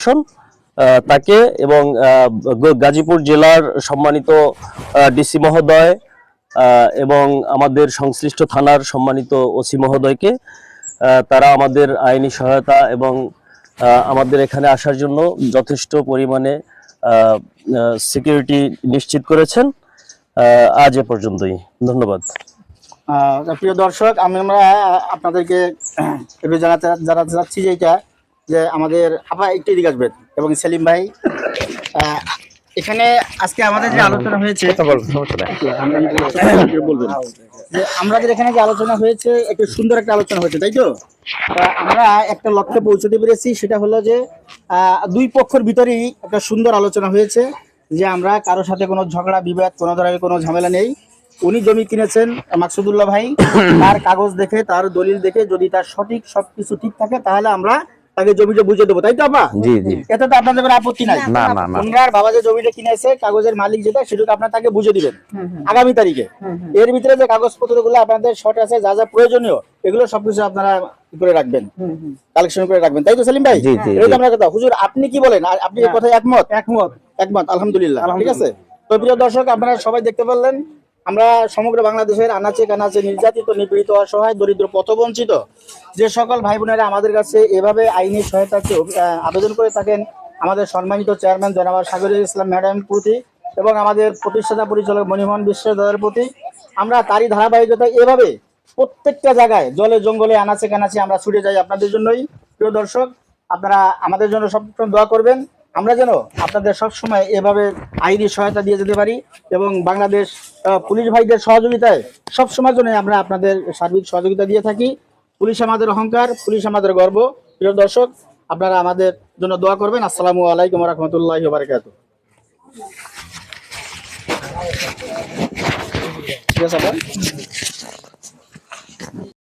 প্রশাসন, তাকে এবং গাজীপুর জেলার সম্মানিত ডিসি মহোদয় এবং আমাদের সংশ্লিষ্ট থানার সম্মানিত ওসি মহোদয়কে তারা আমাদের আইনি সহায়তা এবং আমাদের এখানে আসার জন্য যথেষ্ট পরিমাণে সিকিউরিটি নিশ্চিত করেছেন। আজ এ পর্যন্তই। ধন্যবাদ। প্রিয় দর্শক আমি আমরা আপনাদেরকে জানাতে জানাতে চাচ্ছি যে এটা যে আমাদের আপা একটু এদিকে আসবেন এবং সেলিম ভাই এখানে আজকে আমাদের যে আলোচনা হয়েছে যে আমাদের এখানে যে আলোচনা হয়েছে একটু সুন্দর একটা আলোচনা হয়েছে তাই তো? আমরা একটা লক্ষ্যে পৌঁছতে পেরেছি সেটা হলো যে দুই পক্ষের ভিতরেই একটা সুন্দর আলোচনা হয়েছে যে আমরা কারোর সাথে কোনো ঝগড়া বিবাদ কোনো ধরনের কোনো ঝামেলা নেই। উনি জমি কিনেছেন মাকসুদুল্লাহ ভাই তার কাগজ দেখে তার দলিল দেখে যদি তার সঠিক সবকিছু ঠিক থাকে তাহলে আমরা তাকে জমিটা বুঝে দেবো তাই তো আপা? জি জি। এতে তো আপনাদের কোনো আপত্তি নাই। না না না। ওনার বাবা যে জমিটা কিনেছে কাগজের মালিক যেটা সেটুকু আপনার তাকে বুঝে দিবেন। আগামী তারিখে। এর ভিতরে যে কাগজপত্রগুলো আপনাদের শর্ট আছে যা যা প্রয়োজনীয় এগুলো সবকিছু আপনারা করে রাখবেন। কালেকশন করে রাখবেন। তাই তো সেলিম ভাই? তো জি। আপনার কথা। হুজুর আপনি কি বলেন? আর আপনি এই কথায় একমত? একমত। একমত আলহামদুলিল্লাহ। ঠিক আছে? তো প্রিয় দর্শক আপনারা সবাই দেখতে পারলেন আমরা সমগ্র বাংলাদেশের আনাচে কানাচে নির্যাতিত, নিপীড়িত অসহায়, দরিদ্র, পথবঞ্চিত যে সকল ভাই বোনেরা আমাদের কাছে এভাবে আইনি সহায়তা আবেদন করে থাকেন, আমাদের সম্মানিত চেয়ারম্যান জনাব সাগরুল ইসলাম ম্যাডাম প্রতি এবং আমাদের প্রতিষ্ঠাতা পরিচালক মণিমোহন বিশ্বের দাদার প্রতি, আমরা তারই ধারাবাহিকতায় এভাবে প্রত্যেকটা জায়গায় জলে, জঙ্গলে, আনাচে কানাচে আমরা ছুটে যাই আপনাদের জন্যই। প্রিয় দর্শক, আপনারা আমাদের জন্য সবসময় দোয়া করবেন। আমরা যেন আপনাদের সব সময় এভাবে আইনি সহায়তা দিয়ে যেতে পারি এবং বাংলাদেশ পুলিশ ভাইদের সহযোগিতায় সব সময় জন্য আমরা আপনাদের সার্বিক সহযোগিতা দিয়ে থাকি। পুলিশ আমাদের অহংকার, পুলিশ আমাদের গর্ব। প্রিয় দর্শক, আপনারা আমাদের জন্য দোয়া করবেন। আসসালামু আলাইকুম রহমতুল্লাহ বারকাত ঠিক আছে?